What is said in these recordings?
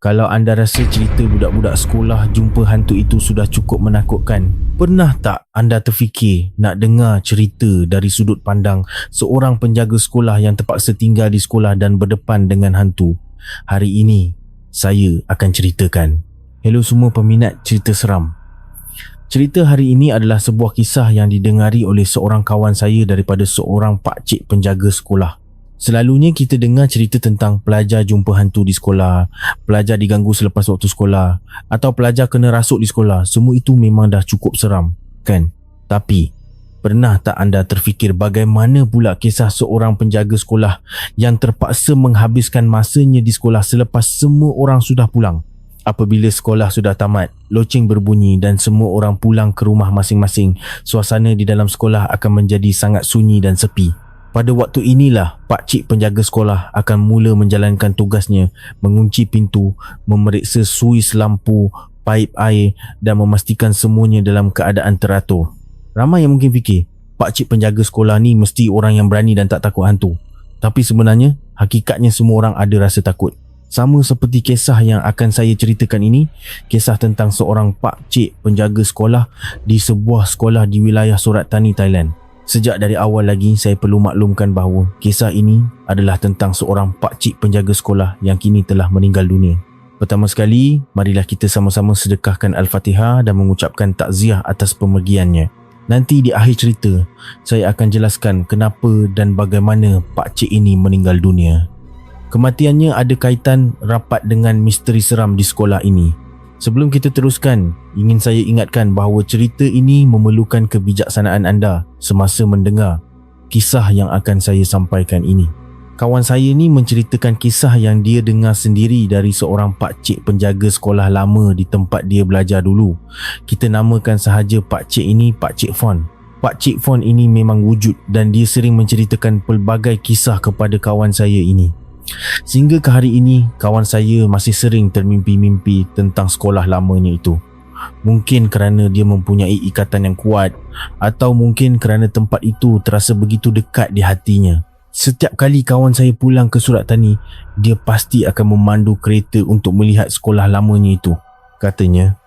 Kalau anda rasa cerita budak-budak sekolah jumpa hantu itu sudah cukup menakutkan, pernah tak anda terfikir nak dengar cerita dari sudut pandang seorang penjaga sekolah yang terpaksa tinggal di sekolah dan berdepan dengan hantu? Hari ini, saya akan ceritakan. Hello semua peminat cerita seram. Cerita hari ini adalah sebuah kisah yang didengari oleh seorang kawan saya daripada seorang pakcik penjaga sekolah. Selalunya kita dengar cerita tentang pelajar jumpa hantu di sekolah, pelajar diganggu selepas waktu sekolah atau pelajar kena rasuk di sekolah. Semua itu memang dah cukup seram, kan? Tapi, pernah tak anda terfikir bagaimana pula kisah seorang penjaga sekolah yang terpaksa menghabiskan masanya di sekolah selepas semua orang sudah pulang? Apabila sekolah sudah tamat, loceng berbunyi dan semua orang pulang ke rumah masing-masing, suasana di dalam sekolah akan menjadi sangat sunyi dan sepi. Pada waktu inilah pak cik penjaga sekolah akan mula menjalankan tugasnya mengunci pintu, memeriksa suis lampu, paip air dan memastikan semuanya dalam keadaan teratur. Ramai yang mungkin fikir, pak cik penjaga sekolah ni mesti orang yang berani dan tak takut hantu. Tapi sebenarnya, hakikatnya semua orang ada rasa takut. Sama seperti kisah yang akan saya ceritakan ini, kisah tentang seorang pak cik penjaga sekolah di sebuah sekolah di wilayah Surat Tani, Thailand. Sejak dari awal lagi saya perlu maklumkan bahawa kisah ini adalah tentang seorang pakcik penjaga sekolah yang kini telah meninggal dunia. Pertama sekali, marilah kita sama-sama sedekahkan Al-Fatihah dan mengucapkan takziah atas pemergiannya. Nanti di akhir cerita, saya akan jelaskan kenapa dan bagaimana pakcik ini meninggal dunia. Kematiannya ada kaitan rapat dengan misteri seram di sekolah ini. Sebelum kita teruskan, ingin saya ingatkan bahawa cerita ini memerlukan kebijaksanaan anda semasa mendengar kisah yang akan saya sampaikan ini. Kawan saya ni menceritakan kisah yang dia dengar sendiri dari seorang pakcik penjaga sekolah lama di tempat dia belajar dulu. Kita namakan sahaja pakcik ini Pakcik Fon. Pakcik Fon ini memang wujud dan dia sering menceritakan pelbagai kisah kepada kawan saya ini. Sehingga ke hari ini, kawan saya masih sering termimpi-mimpi tentang sekolah lamanya itu. Mungkin kerana dia mempunyai ikatan yang kuat atau mungkin kerana tempat itu terasa begitu dekat di hatinya. Setiap kali kawan saya pulang ke Surat Tani, dia pasti akan memandu kereta untuk melihat sekolah lamanya itu. Katanya,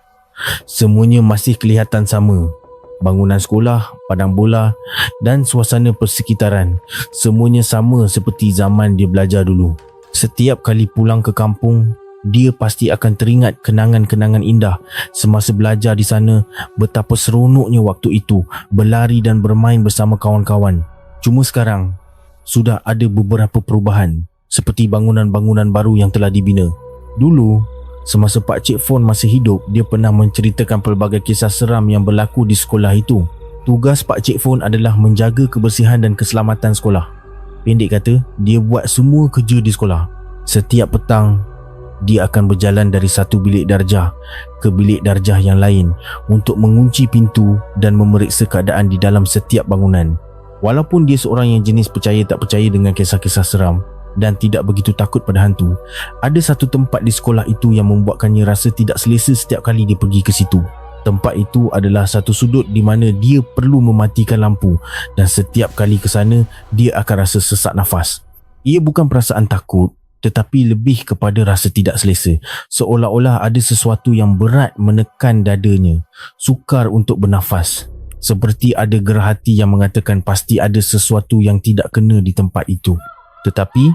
semuanya masih kelihatan sama bangunan sekolah, padang bola dan suasana persekitaran semuanya sama seperti zaman dia belajar dulu. Setiap kali pulang ke kampung, dia pasti akan teringat kenangan-kenangan indah semasa belajar di sana betapa seronoknya waktu itu berlari dan bermain bersama kawan-kawan. Cuma sekarang, sudah ada beberapa perubahan seperti bangunan-bangunan baru yang telah dibina. Dulu, Semasa Pak Cik Fon masih hidup, dia pernah menceritakan pelbagai kisah seram yang berlaku di sekolah itu. Tugas Pak Cik Fon adalah menjaga kebersihan dan keselamatan sekolah. Pendek kata, dia buat semua kerja di sekolah. Setiap petang, dia akan berjalan dari satu bilik darjah ke bilik darjah yang lain untuk mengunci pintu dan memeriksa keadaan di dalam setiap bangunan. Walaupun dia seorang yang jenis percaya tak percaya dengan kisah-kisah seram, dan tidak begitu takut pada hantu. Ada satu tempat di sekolah itu yang membuatkannya rasa tidak selesa setiap kali dia pergi ke situ. Tempat itu adalah satu sudut di mana dia perlu mematikan lampu dan setiap kali ke sana dia akan rasa sesak nafas. Ia bukan perasaan takut tetapi lebih kepada rasa tidak selesa. Seolah-olah ada sesuatu yang berat menekan dadanya, sukar untuk bernafas. Seperti ada gerah hati yang mengatakan pasti ada sesuatu yang tidak kena di tempat itu. Tetapi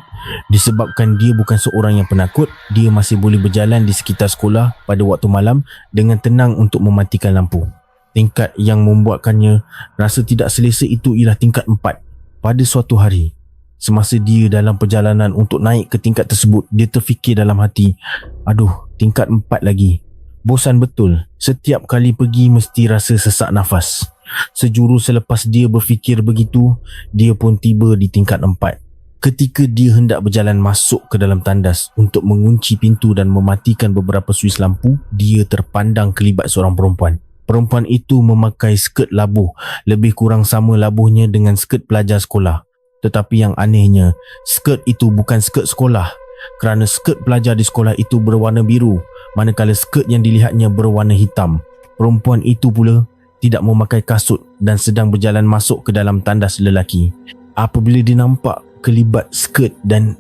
disebabkan dia bukan seorang yang penakut, dia masih boleh berjalan di sekitar sekolah pada waktu malam dengan tenang untuk mematikan lampu. Tingkat yang membuatkannya rasa tidak selesa itu ialah tingkat empat. Pada suatu hari, semasa dia dalam perjalanan untuk naik ke tingkat tersebut, dia terfikir dalam hati, aduh, tingkat empat lagi. Bosan betul, setiap kali pergi mesti rasa sesak nafas. Sejuru selepas dia berfikir begitu, dia pun tiba di tingkat empat. Ketika dia hendak berjalan masuk ke dalam tandas untuk mengunci pintu dan mematikan beberapa suis lampu, dia terpandang kelibat seorang perempuan. Perempuan itu memakai skirt labuh, lebih kurang sama labuhnya dengan skirt pelajar sekolah. Tetapi yang anehnya, skirt itu bukan skirt sekolah kerana skirt pelajar di sekolah itu berwarna biru manakala skirt yang dilihatnya berwarna hitam. Perempuan itu pula tidak memakai kasut dan sedang berjalan masuk ke dalam tandas lelaki. Apabila dia nampak kelibat skirt dan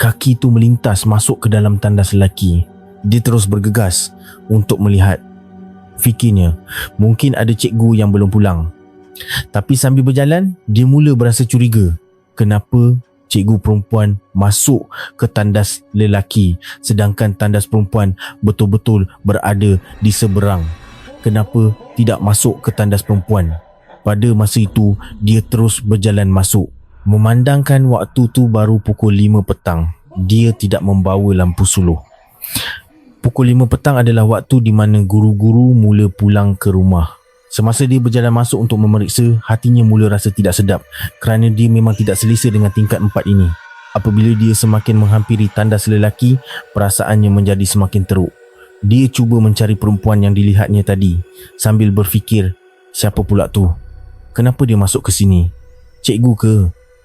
kaki tu melintas masuk ke dalam tandas lelaki. Dia terus bergegas untuk melihat. Fikirnya, mungkin ada cikgu yang belum pulang. Tapi sambil berjalan, dia mula berasa curiga. Kenapa cikgu perempuan masuk ke tandas lelaki sedangkan tandas perempuan betul-betul berada di seberang? Kenapa tidak masuk ke tandas perempuan? Pada masa itu, dia terus berjalan masuk. Memandangkan waktu tu baru pukul 5 petang, dia tidak membawa lampu suluh. Pukul 5 petang adalah waktu di mana guru-guru mula pulang ke rumah. Semasa dia berjalan masuk untuk memeriksa, hatinya mula rasa tidak sedap kerana dia memang tidak selesa dengan tingkat empat ini. Apabila dia semakin menghampiri tandas lelaki, perasaannya menjadi semakin teruk. Dia cuba mencari perempuan yang dilihatnya tadi sambil berfikir, siapa pula tu? Kenapa dia masuk ke sini? Cikgu ke?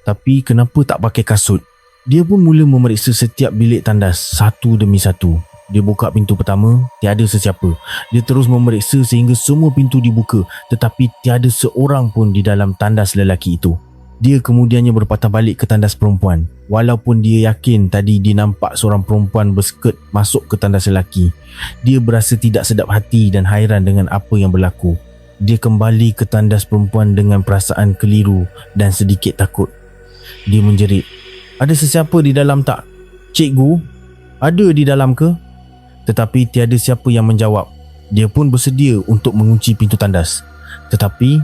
Tapi kenapa tak pakai kasut? Dia pun mula memeriksa setiap bilik tandas satu demi satu. Dia buka pintu pertama, tiada sesiapa. Dia terus memeriksa sehingga semua pintu dibuka tetapi tiada seorang pun di dalam tandas lelaki itu. Dia kemudiannya berpatah balik ke tandas perempuan. Walaupun dia yakin tadi dia nampak seorang perempuan berskirt masuk ke tandas lelaki, dia berasa tidak sedap hati dan hairan dengan apa yang berlaku. Dia kembali ke tandas perempuan dengan perasaan keliru dan sedikit takut. Dia menjerit, ada sesiapa di dalam tak? Cikgu? Ada di dalam ke? Tetapi tiada siapa yang menjawab. Dia pun bersedia untuk mengunci pintu tandas. Tetapi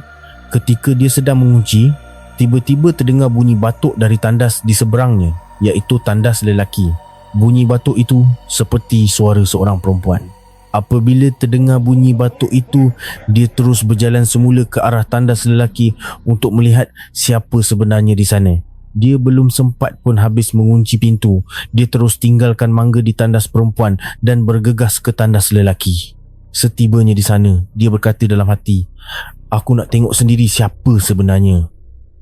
ketika dia sedang mengunci, tiba-tiba terdengar bunyi batuk dari tandas di seberangnya, iaitu tandas lelaki. Bunyi batuk itu seperti suara seorang perempuan. Apabila terdengar bunyi batuk itu, dia terus berjalan semula ke arah tandas lelaki untuk melihat siapa sebenarnya di sana. Dia belum sempat pun habis mengunci pintu. Dia terus tinggalkan mangga di tandas perempuan dan bergegas ke tandas lelaki. Setibanya di sana, dia berkata dalam hati, Aku nak tengok sendiri siapa sebenarnya.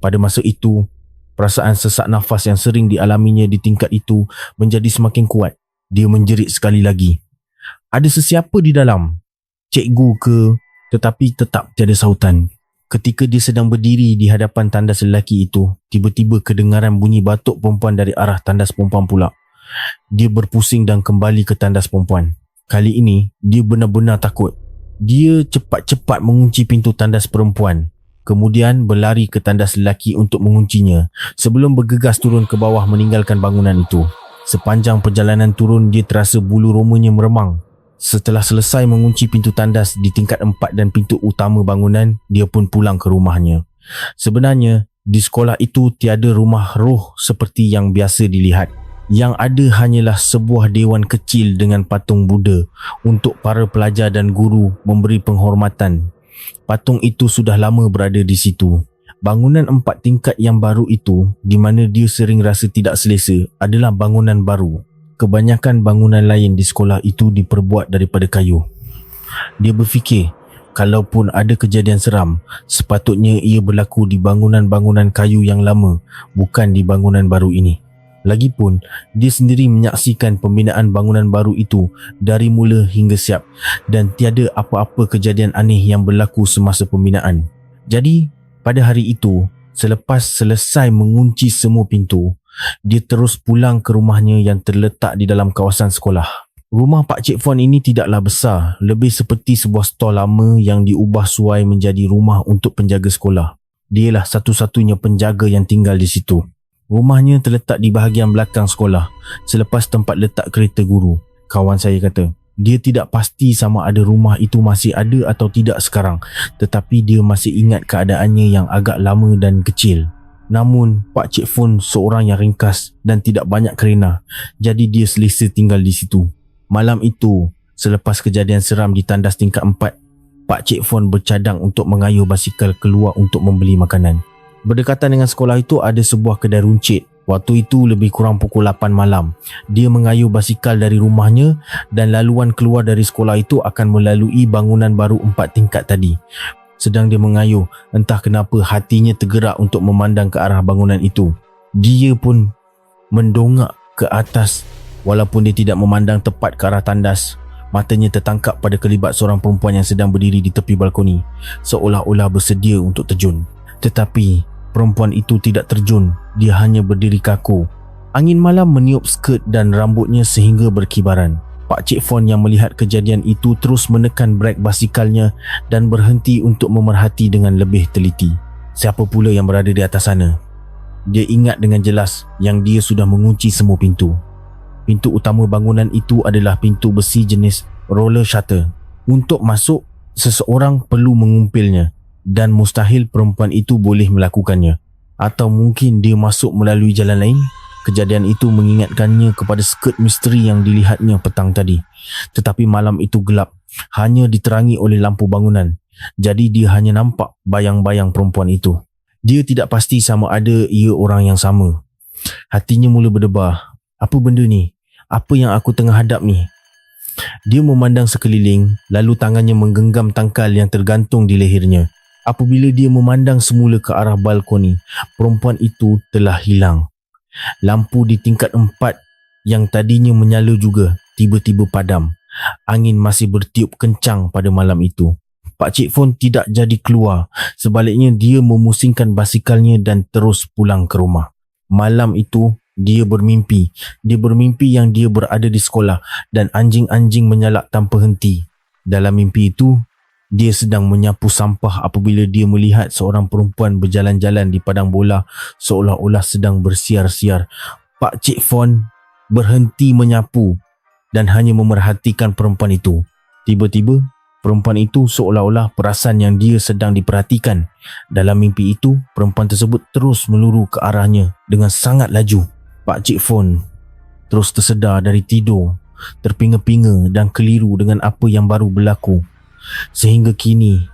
Pada masa itu, perasaan sesak nafas yang sering dialaminya di tingkat itu menjadi semakin kuat. Dia menjerit sekali lagi. Ada sesiapa di dalam? Cikgu ke? Tetapi tetap tiada sautan. Ketika dia sedang berdiri di hadapan tandas lelaki itu, tiba-tiba kedengaran bunyi batuk perempuan dari arah tandas perempuan pula. Dia berpusing dan kembali ke tandas perempuan. Kali ini, dia benar-benar takut. Dia cepat-cepat mengunci pintu tandas perempuan. Kemudian berlari ke tandas lelaki untuk menguncinya sebelum bergegas turun ke bawah meninggalkan bangunan itu. Sepanjang perjalanan turun, dia terasa bulu romanya meremang Setelah selesai mengunci pintu tandas di tingkat empat dan pintu utama bangunan, dia pun pulang ke rumahnya. Sebenarnya, di sekolah itu tiada rumah roh seperti yang biasa dilihat. Yang ada hanyalah sebuah dewan kecil dengan patung Buddha untuk para pelajar dan guru memberi penghormatan. Patung itu sudah lama berada di situ. Bangunan empat tingkat yang baru itu di mana dia sering rasa tidak selesa adalah bangunan baru kebanyakan bangunan lain di sekolah itu diperbuat daripada kayu. Dia berfikir, kalaupun ada kejadian seram, sepatutnya ia berlaku di bangunan-bangunan kayu yang lama, bukan di bangunan baru ini. Lagipun, dia sendiri menyaksikan pembinaan bangunan baru itu dari mula hingga siap dan tiada apa-apa kejadian aneh yang berlaku semasa pembinaan. Jadi, pada hari itu, selepas selesai mengunci semua pintu, dia terus pulang ke rumahnya yang terletak di dalam kawasan sekolah. Rumah Pak Cik Fuan ini tidaklah besar, lebih seperti sebuah stol lama yang diubah suai menjadi rumah untuk penjaga sekolah. Dialah satu-satunya penjaga yang tinggal di situ. Rumahnya terletak di bahagian belakang sekolah, selepas tempat letak kereta guru. Kawan saya kata, dia tidak pasti sama ada rumah itu masih ada atau tidak sekarang, tetapi dia masih ingat keadaannya yang agak lama dan kecil. Namun Pak Cik Fun seorang yang ringkas dan tidak banyak kerena Jadi dia selesa tinggal di situ Malam itu Selepas kejadian seram di tandas tingkat empat Pak Cik Fun bercadang untuk mengayuh basikal keluar untuk membeli makanan Berdekatan dengan sekolah itu ada sebuah kedai runcit Waktu itu lebih kurang pukul 8 malam. Dia mengayuh basikal dari rumahnya dan laluan keluar dari sekolah itu akan melalui bangunan baru empat tingkat tadi. Sedang dia mengayuh, entah kenapa hatinya tergerak untuk memandang ke arah bangunan itu. Dia pun mendongak ke atas walaupun dia tidak memandang tepat ke arah tandas. Matanya tertangkap pada kelibat seorang perempuan yang sedang berdiri di tepi balkoni seolah-olah bersedia untuk terjun. Tetapi perempuan itu tidak terjun, dia hanya berdiri kaku. Angin malam meniup skirt dan rambutnya sehingga berkibaran. Pak Cik Fon yang melihat kejadian itu terus menekan brek basikalnya dan berhenti untuk memerhati dengan lebih teliti. Siapa pula yang berada di atas sana? Dia ingat dengan jelas yang dia sudah mengunci semua pintu. Pintu utama bangunan itu adalah pintu besi jenis roller shutter. Untuk masuk, seseorang perlu mengumpilnya dan mustahil perempuan itu boleh melakukannya. Atau mungkin dia masuk melalui jalan lain? Kejadian itu mengingatkannya kepada skirt misteri yang dilihatnya petang tadi. Tetapi malam itu gelap, hanya diterangi oleh lampu bangunan. Jadi dia hanya nampak bayang-bayang perempuan itu. Dia tidak pasti sama ada ia orang yang sama. Hatinya mula berdebar. Apa benda ni? Apa yang aku tengah hadap ni? Dia memandang sekeliling, lalu tangannya menggenggam tangkal yang tergantung di lehernya. Apabila dia memandang semula ke arah balkoni, perempuan itu telah hilang. Lampu di tingkat empat yang tadinya menyala juga tiba-tiba padam. Angin masih bertiup kencang pada malam itu. Pak Cik Fon tidak jadi keluar. Sebaliknya dia memusingkan basikalnya dan terus pulang ke rumah. Malam itu dia bermimpi. Dia bermimpi yang dia berada di sekolah dan anjing-anjing menyalak tanpa henti. Dalam mimpi itu, dia sedang menyapu sampah apabila dia melihat seorang perempuan berjalan-jalan di padang bola seolah-olah sedang bersiar-siar. Pak Cik Fon berhenti menyapu dan hanya memerhatikan perempuan itu. Tiba-tiba, perempuan itu seolah-olah perasan yang dia sedang diperhatikan. Dalam mimpi itu, perempuan tersebut terus meluru ke arahnya dengan sangat laju. Pak Cik Fon terus tersedar dari tidur, terpinga-pinga dan keliru dengan apa yang baru berlaku. Sehingga kini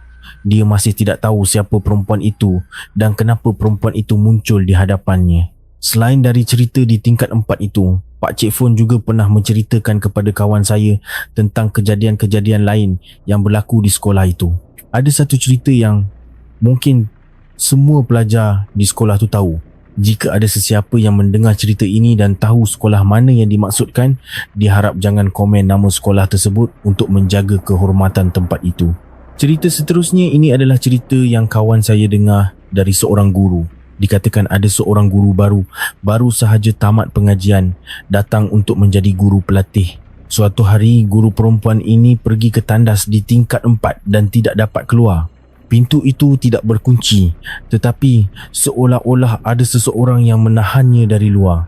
dia masih tidak tahu siapa perempuan itu dan kenapa perempuan itu muncul di hadapannya. Selain dari cerita di tingkat empat itu, Pak Cik Fon juga pernah menceritakan kepada kawan saya tentang kejadian-kejadian lain yang berlaku di sekolah itu. Ada satu cerita yang mungkin semua pelajar di sekolah tu tahu. Jika ada sesiapa yang mendengar cerita ini dan tahu sekolah mana yang dimaksudkan, diharap jangan komen nama sekolah tersebut untuk menjaga kehormatan tempat itu. Cerita seterusnya ini adalah cerita yang kawan saya dengar dari seorang guru. Dikatakan ada seorang guru baru, baru sahaja tamat pengajian, datang untuk menjadi guru pelatih. Suatu hari, guru perempuan ini pergi ke tandas di tingkat empat dan tidak dapat keluar. Pintu itu tidak berkunci tetapi seolah-olah ada seseorang yang menahannya dari luar.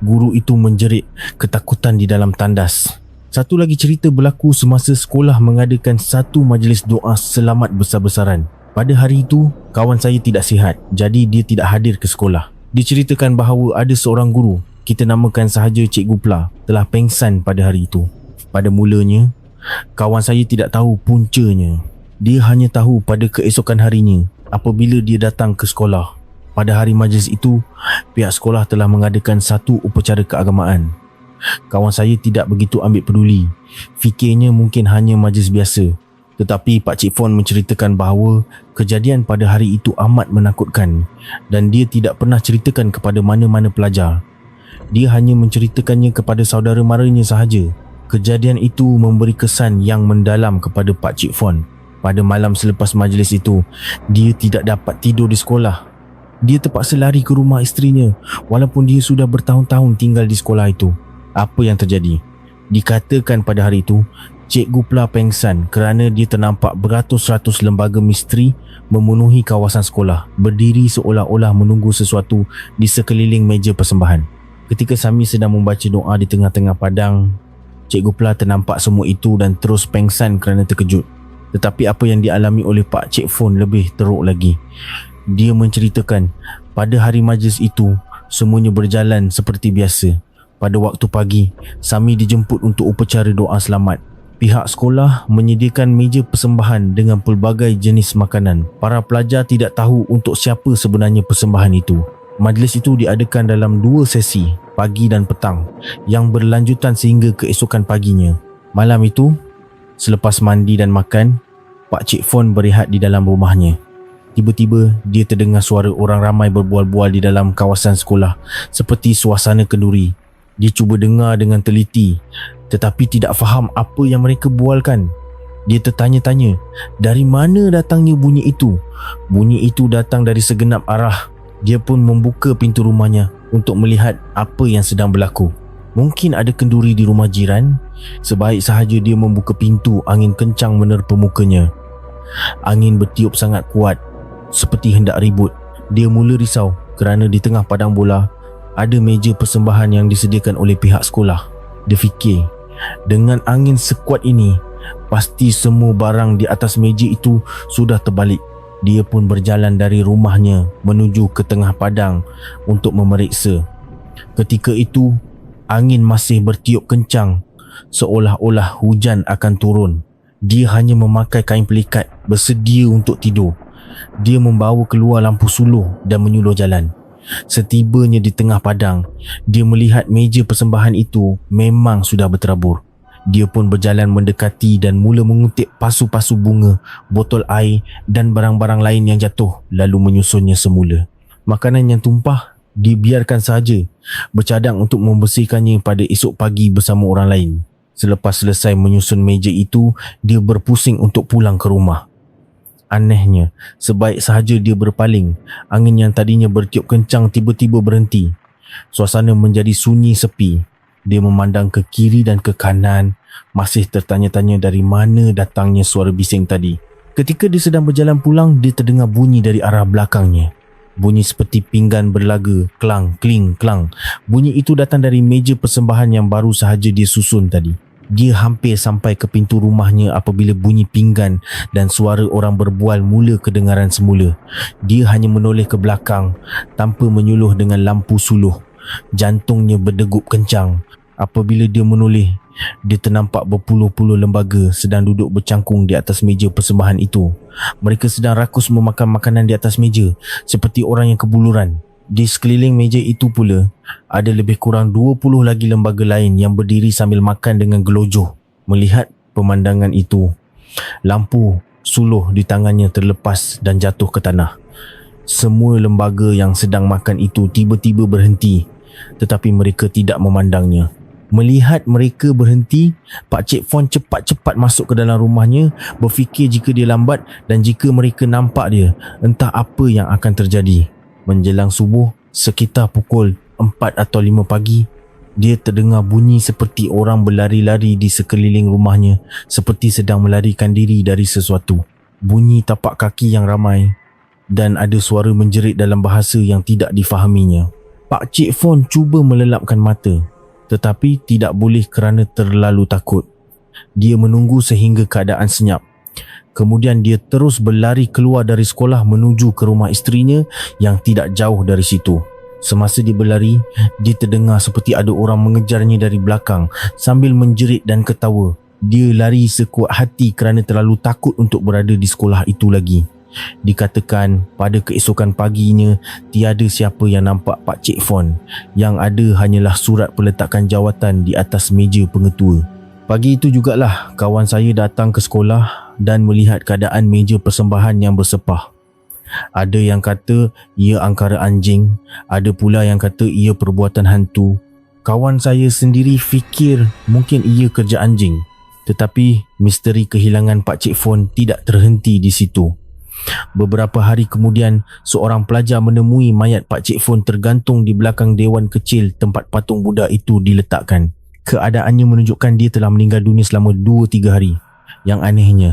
Guru itu menjerit ketakutan di dalam tandas. Satu lagi cerita berlaku semasa sekolah mengadakan satu majlis doa selamat besar-besaran. Pada hari itu, kawan saya tidak sihat jadi dia tidak hadir ke sekolah. Diceritakan bahawa ada seorang guru, kita namakan sahaja Cikgu Pla, telah pengsan pada hari itu. Pada mulanya, kawan saya tidak tahu puncanya. Dia hanya tahu pada keesokan harinya apabila dia datang ke sekolah. Pada hari majlis itu, pihak sekolah telah mengadakan satu upacara keagamaan. Kawan saya tidak begitu ambil peduli. Fikirnya mungkin hanya majlis biasa. Tetapi Pak Cik Fon menceritakan bahawa kejadian pada hari itu amat menakutkan dan dia tidak pernah ceritakan kepada mana-mana pelajar. Dia hanya menceritakannya kepada saudara maranya sahaja. Kejadian itu memberi kesan yang mendalam kepada Pak Cik Fon. Pada malam selepas majlis itu, dia tidak dapat tidur di sekolah. Dia terpaksa lari ke rumah isterinya walaupun dia sudah bertahun-tahun tinggal di sekolah itu. Apa yang terjadi? Dikatakan pada hari itu, Cikgu Pla pengsan kerana dia ternampak beratus-ratus lembaga misteri memenuhi kawasan sekolah berdiri seolah-olah menunggu sesuatu di sekeliling meja persembahan. Ketika Sami sedang membaca doa di tengah-tengah padang, Cikgu Pla ternampak semua itu dan terus pengsan kerana terkejut. Tetapi apa yang dialami oleh Pak Cik Fon lebih teruk lagi. Dia menceritakan pada hari majlis itu semuanya berjalan seperti biasa. Pada waktu pagi, Sami dijemput untuk upacara doa selamat. Pihak sekolah menyediakan meja persembahan dengan pelbagai jenis makanan. Para pelajar tidak tahu untuk siapa sebenarnya persembahan itu. Majlis itu diadakan dalam dua sesi, pagi dan petang, yang berlanjutan sehingga keesokan paginya. Malam itu, Selepas mandi dan makan, Pak Cik Fon berehat di dalam rumahnya. Tiba-tiba, dia terdengar suara orang ramai berbual-bual di dalam kawasan sekolah seperti suasana kenduri. Dia cuba dengar dengan teliti tetapi tidak faham apa yang mereka bualkan. Dia tertanya-tanya, dari mana datangnya bunyi itu? Bunyi itu datang dari segenap arah. Dia pun membuka pintu rumahnya untuk melihat apa yang sedang berlaku. Mungkin ada kenduri di rumah jiran. Sebaik sahaja dia membuka pintu, angin kencang menerpa mukanya. Angin bertiup sangat kuat, seperti hendak ribut. Dia mula risau kerana di tengah padang bola ada meja persembahan yang disediakan oleh pihak sekolah. Dia fikir, dengan angin sekuat ini, pasti semua barang di atas meja itu sudah terbalik. Dia pun berjalan dari rumahnya menuju ke tengah padang untuk memeriksa. Ketika itu, angin masih bertiup kencang seolah-olah hujan akan turun. Dia hanya memakai kain pelikat bersedia untuk tidur. Dia membawa keluar lampu suluh dan menyuluh jalan. Setibanya di tengah padang, dia melihat meja persembahan itu memang sudah berterabur. Dia pun berjalan mendekati dan mula mengutip pasu-pasu bunga, botol air dan barang-barang lain yang jatuh lalu menyusunnya semula. Makanan yang tumpah dibiarkan saja bercadang untuk membersihkannya pada esok pagi bersama orang lain. Selepas selesai menyusun meja itu, dia berpusing untuk pulang ke rumah. Anehnya, sebaik sahaja dia berpaling, angin yang tadinya bertiup kencang tiba-tiba berhenti. Suasana menjadi sunyi sepi. Dia memandang ke kiri dan ke kanan, masih tertanya-tanya dari mana datangnya suara bising tadi. Ketika dia sedang berjalan pulang, dia terdengar bunyi dari arah belakangnya. Bunyi seperti pinggan berlaga, klang, kling, klang. Bunyi itu datang dari meja persembahan yang baru sahaja dia susun tadi. Dia hampir sampai ke pintu rumahnya apabila bunyi pinggan dan suara orang berbual mula kedengaran semula. Dia hanya menoleh ke belakang tanpa menyuluh dengan lampu suluh. Jantungnya berdegup kencang. Apabila dia menoleh, dia ternampak berpuluh-puluh lembaga sedang duduk bercangkung di atas meja persembahan itu. Mereka sedang rakus memakan makanan di atas meja seperti orang yang kebuluran. Di sekeliling meja itu pula, ada lebih kurang 20 lagi lembaga lain yang berdiri sambil makan dengan gelojoh. Melihat pemandangan itu, lampu suluh di tangannya terlepas dan jatuh ke tanah. Semua lembaga yang sedang makan itu tiba-tiba berhenti tetapi mereka tidak memandangnya. Melihat mereka berhenti, Pak Cik Fon cepat-cepat masuk ke dalam rumahnya berfikir jika dia lambat dan jika mereka nampak dia, entah apa yang akan terjadi. Menjelang subuh, sekitar pukul 4 atau 5 pagi, dia terdengar bunyi seperti orang berlari-lari di sekeliling rumahnya seperti sedang melarikan diri dari sesuatu. Bunyi tapak kaki yang ramai dan ada suara menjerit dalam bahasa yang tidak difahaminya. Pak Cik Fon cuba melelapkan mata tetapi tidak boleh kerana terlalu takut. Dia menunggu sehingga keadaan senyap. Kemudian dia terus berlari keluar dari sekolah menuju ke rumah isterinya yang tidak jauh dari situ. Semasa dia berlari, dia terdengar seperti ada orang mengejarnya dari belakang sambil menjerit dan ketawa. Dia lari sekuat hati kerana terlalu takut untuk berada di sekolah itu lagi. Dikatakan pada keesokan paginya tiada siapa yang nampak Pak Cik Fon. Yang ada hanyalah surat peletakan jawatan di atas meja pengetua. Pagi itu jugalah kawan saya datang ke sekolah dan melihat keadaan meja persembahan yang bersepah. Ada yang kata ia angkara anjing, ada pula yang kata ia perbuatan hantu. Kawan saya sendiri fikir mungkin ia kerja anjing. Tetapi misteri kehilangan Pak Cik Fon tidak terhenti di situ. Beberapa hari kemudian, seorang pelajar menemui mayat Pak Cik Fon tergantung di belakang dewan kecil tempat patung Buddha itu diletakkan. Keadaannya menunjukkan dia telah meninggal dunia selama 2-3 hari. Yang anehnya,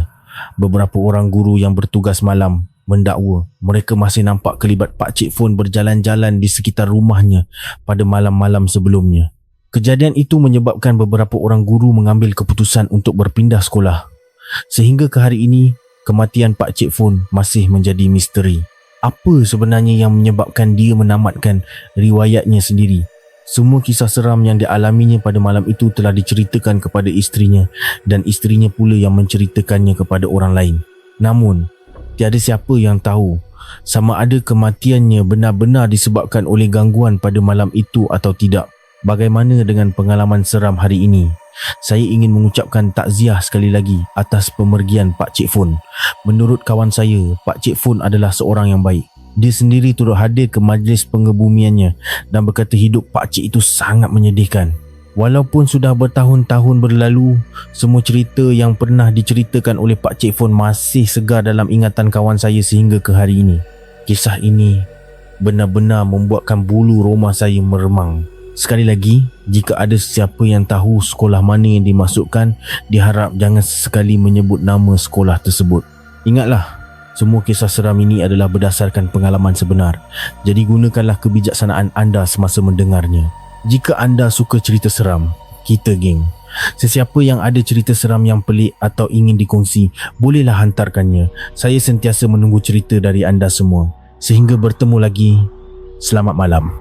beberapa orang guru yang bertugas malam mendakwa mereka masih nampak kelibat Pak Cik Fon berjalan-jalan di sekitar rumahnya pada malam-malam sebelumnya. Kejadian itu menyebabkan beberapa orang guru mengambil keputusan untuk berpindah sekolah. Sehingga ke hari ini, kematian Pak Cik Fun masih menjadi misteri. Apa sebenarnya yang menyebabkan dia menamatkan riwayatnya sendiri? Semua kisah seram yang dialaminya pada malam itu telah diceritakan kepada istrinya dan istrinya pula yang menceritakannya kepada orang lain. Namun, tiada siapa yang tahu sama ada kematiannya benar-benar disebabkan oleh gangguan pada malam itu atau tidak. Bagaimana dengan pengalaman seram hari ini? Saya ingin mengucapkan takziah sekali lagi atas pemergian Pak Cik Fun. Menurut kawan saya, Pak Cik Fun adalah seorang yang baik. Dia sendiri turut hadir ke majlis pengebumiannya dan berkata hidup Pak Cik itu sangat menyedihkan. Walaupun sudah bertahun-tahun berlalu, semua cerita yang pernah diceritakan oleh Pak Cik Fun masih segar dalam ingatan kawan saya sehingga ke hari ini. Kisah ini benar-benar membuatkan bulu roma saya meremang. Sekali lagi, jika ada sesiapa yang tahu sekolah mana yang dimasukkan, diharap jangan sesekali menyebut nama sekolah tersebut. Ingatlah, semua kisah seram ini adalah berdasarkan pengalaman sebenar. Jadi gunakanlah kebijaksanaan anda semasa mendengarnya. Jika anda suka cerita seram, kita geng. Sesiapa yang ada cerita seram yang pelik atau ingin dikongsi, bolehlah hantarkannya. Saya sentiasa menunggu cerita dari anda semua. Sehingga bertemu lagi, selamat malam.